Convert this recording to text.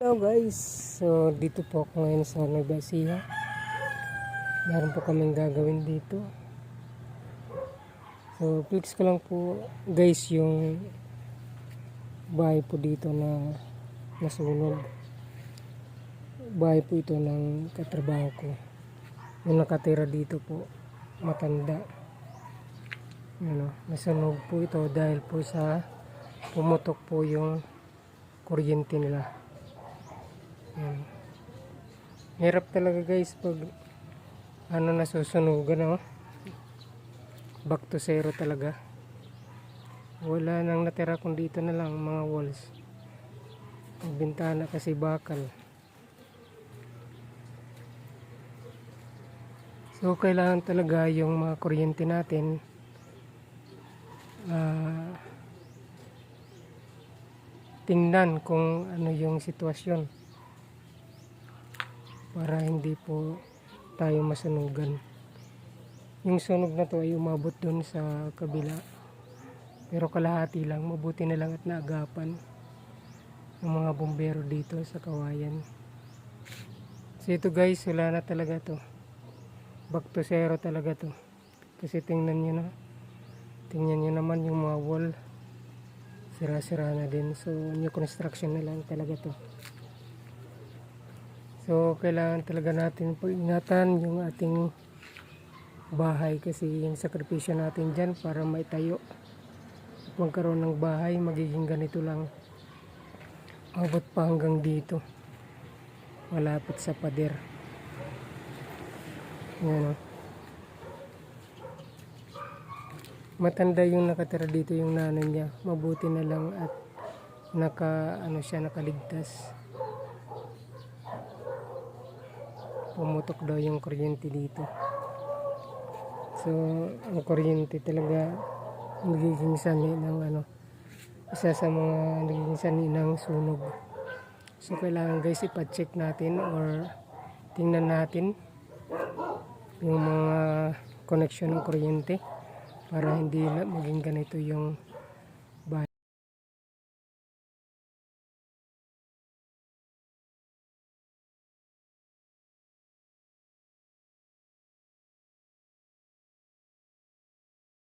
Hello guys, so dito po ako ngayon sa Ecija. Meron po kaming gagawin dito. So fix ko lang po guys yung bahay po dito na nasunog. Bahay po ito ng katrabaho ko. Yung nakatira dito po, matanda. Ano, nasunog po ito dahil po sa pumutok po yung kuryente nila. Yan. Hirap talaga guys pag ano nasusunugan oh. Back to zero talaga. Wala nang natira kung dito na lang mga walls. Ang bintana kasi bakal. So kailangan talaga yung mga kuryente natin ah, tingnan kung ano yung sitwasyon para hindi po tayo masunugan. Yung sunog na to ay umabot doon sa kabila. Pero kalahati lang, mabuti na lang at naagapan ng mga bombero dito sa kawayan. So ito guys, wala na talaga to. Back to zero talaga to. Kasi tingnan nyo na. Tingnan nyo naman yung mga wall. Sira-sira na din. So new construction na lang talaga to. So, kailangan talaga natin pag-ingatan yung ating bahay kasi yung sakripisyo natin dyan para maitayo. Kung karoon ng bahay, magiging ganito lang. Abot pa hanggang dito. Malapit sa pader. Yan o. Matanda yung nakatira dito yung nanay niya. Mabuti na lang at naka ano siya nakaligtas. Pumutok daw yung kuryente dito. So, ang kuryente talaga nagiging sani ng ano, isa sa mga nagiging sani ng sunog. So, kailangan guys ipa-check natin or tingnan natin yung mga connection ng kuryente para hindi maging ganito yung